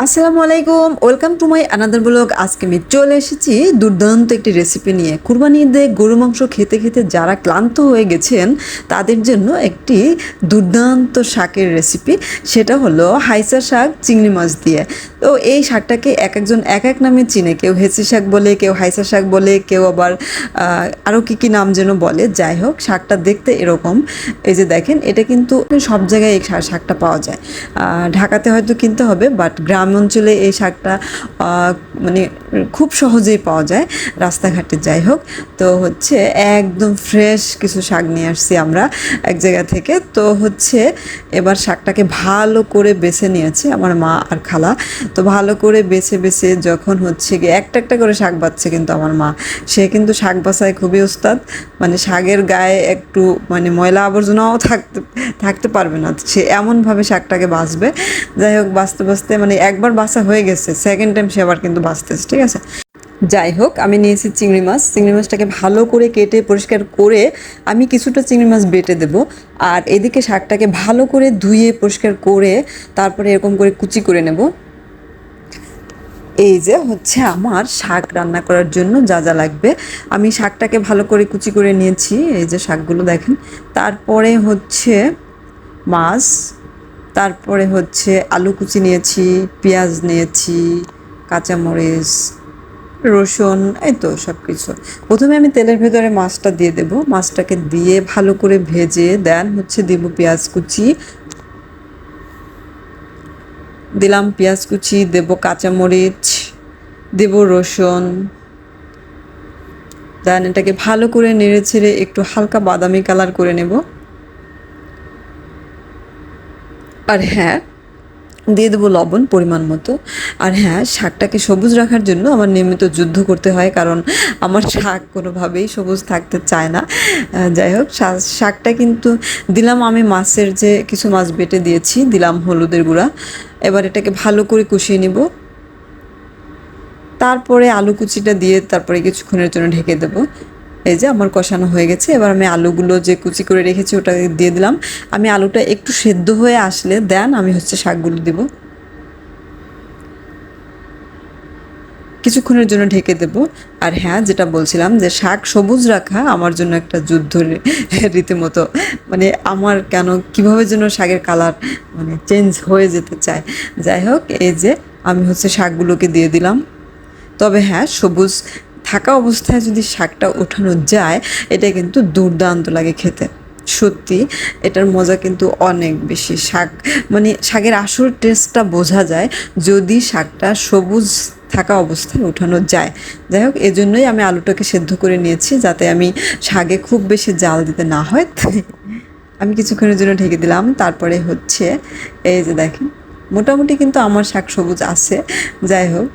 আসসালামু আলাইকুম, welcome to my another blog আজকে আমি চলে এসেছি দুর্দান্ত একটি রেসিপি নিয়ে। কুরবানি ঈদে গরু মাংস খেতে খেতে যারা ক্লান্ত হয়ে গেছেন, তাদের জন্য একটি দুর্দান্ত শাকের রেসিপি সেটা হলো হাইসা শাক চিংড়ি মাছ দিয়ে। তো এই শাকটাকে এক একজন এক এক নামে চিনে। কেউ হেঁচি শাক বলে, কেউ হাইসা শাক বলে, কেউ আবার আরও কী কী নাম যেন বলে। যাই হোক, শাকটা দেখতে এরকম। এই যে দেখেন, এটা কিন্তু সব জায়গায় এই শাকটা পাওয়া যায়। ঢাকাতে হয়তো কিনতে হবে, বাট গ্রাম অঞ্চলে এই শাকটা মানে খুব সহজেই পাওয়া যায় রাস্তাঘাটে। যাই হোক, তো হচ্ছে একদম ফ্রেশ কিছু শাক নিয়ে আসছি আমরা এক জায়গা থেকে। তো হচ্ছে এবার শাকটাকে ভালো করে বেছে নিয়েছে আমার মা আর খালা। তো ভালো করে বেছে বেছে যখন হচ্ছে গিয়ে একটা একটা করে শাক বাচ্ছে কিন্তু আমার মা। সে কিন্তু শাক বাছায় খুবই ওস্তাদ। মানে শাকের গায়ে একটু মানে ময়লা আবর্জনাও থাকতে থাকতে পারবে না। সে এমনভাবে শাকটাকে বাঁচবে। যাই হোক, বাঁচতে বাঁচতে মানে একবার বাছা হয়ে গেছে। সেকেন্ড টাইম সে আবার কিন্তু বাঁচতেছে, ঠিক আছে? যাই হোক, আমি নিয়েছি চিংড়ি মাছ। চিংড়ি মাছটাকে ভালো করে কেটে পরিষ্কার করে আমি কিছুটা চিংড়ি মাছ বেটে দেব। আর এদিকে শাকটাকে ভালো করে ধুয়ে পরিষ্কার করে তারপরে এরকম করে কুচি করে নেব। এই যে হচ্ছে আমার শাক রান্না করার জন্য যা যা লাগবে। আমি শাকটাকে ভালো করে কুচি করে নিয়েছি, এই যে শাকগুলো দেখেন। তারপরে হচ্ছে মাছ, তারপরে হচ্ছে আলু কুচি নিয়েছি, পেঁয়াজ নিয়েছি, কাঁচামরিচ, রসুন, এই তো সব কিছু প্রথমে আমি তেলের ভেতরে মাছটা দিয়ে দেব। মাছটাকে দিয়ে ভালো করে ভেজে দেন হচ্ছে দিব পেঁয়াজ কুচি দিলাম পেঁয়াজ কুচি, দেব কাঁচামরিচ, দেব রসুন। দেন এটাকে ভালো করে নেড়ে ছেড়ে একটু হালকা বাদামি কালার করে নেব। আর হ্যাঁ দিয়ে দেবো লবণ পরিমাণ মতো। আর হ্যাঁ শাকটাকে সবুজ রাখার জন্য আমার নিয়মিত যুদ্ধ করতে হয়, কারণ আমার শাক কোনোভাবেই সবুজ থাকতে চায় না। যাই হোক শাকটা কিন্তু দিলাম আমি মাছের যে কিছু মাছ বেটে দিয়েছি, দিলাম হলুদের গুঁড়া। এবার এটাকে ভালো করে কষিয়ে নিব। তারপরে আলু কুচিটা দিয়ে তারপরে কিছুক্ষণের জন্য ঢেকে দেবো। এই যে আমার কষানো হয়ে গেছে, এবার আমি আলুগুলো যে কুচি করে রেখেছি ওটা দিয়ে দিলাম। আমি আলুটা একটু সেদ্ধ হয়ে আসলে দেন আমি হচ্ছে শাকগুলো দিব। কিছুক্ষণের জন্য ঢেকে দেব। আর হ্যাঁ যেটা বলছিলাম যে শাক সবুজ রাখা আমার জন্য একটা যুদ্ধ রীতিমতো মানে আমার কেন, কীভাবে যেন শাকের কালার মানে চেঞ্জ হয়ে যেতে চায়। যাই হোক, এই যে আমি হচ্ছে শাকগুলোকে দিয়ে দিলাম। তবে হ্যাঁ সবুজ থাকা অবস্থায় যদি শাকটা ওঠানো যায়, এটা কিন্তু দুর্দান্ত লাগে খেতে। সত্যি, এটার মজা কিন্তু অনেক বেশি। শাক মানে শাকের আসল টেস্টটা বোঝা যায় যদি শাকটা সবুজ থাকা অবস্থায় ওঠানো যায়। যাই হোক, এজন্যই আমি আলুটাকে সেদ্ধ করে নিয়েছি যাতে আমি শাকে খুব বেশি জাল দিতে না হয়। আমি কিছুক্ষণের জন্য ঢেকে দিলাম, তারপরে হচ্ছে এই যে দেখেন, মোটামুটি কিন্তু আমার শাক সবুজ আছে। যাই হোক,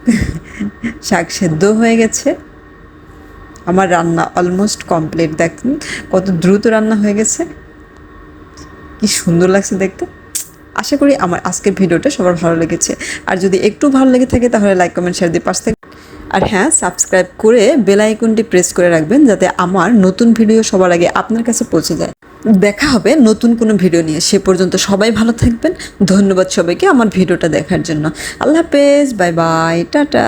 শাক সেদ্ধ হয়ে গেছে। আমার রান্না অলমোস্ট কমপ্লিট দেখুন, কত দ্রুত রান্না হয়ে গেছে। কি সুন্দর লাগছে দেখতে। আশা করি আমার আজকের ভিডিওটা সবার ভালো লেগেছে। আর যদি একটু ভালো লেগে থাকে, তাহলে লাইক কমেন্ট শেয়ার দিয়ে পাশ থেকে আর হ্যাঁ সাবস্ক্রাইব করে বেল আইকনটি প্রেস করে রাখবেন, যাতে আমার নতুন ভিডিও সবার আগে আপনার কাছে পৌঁছে যায়। দেখা হবে নতুন কোনো ভিডিও নিয়ে। সে পর্যন্ত সবাই ভালো থাকবেন। ধন্যবাদ সবাইকে আমার ভিডিওটা দেখার জন্য। আল্লাহ হাফেজ বাই বাই টাটা।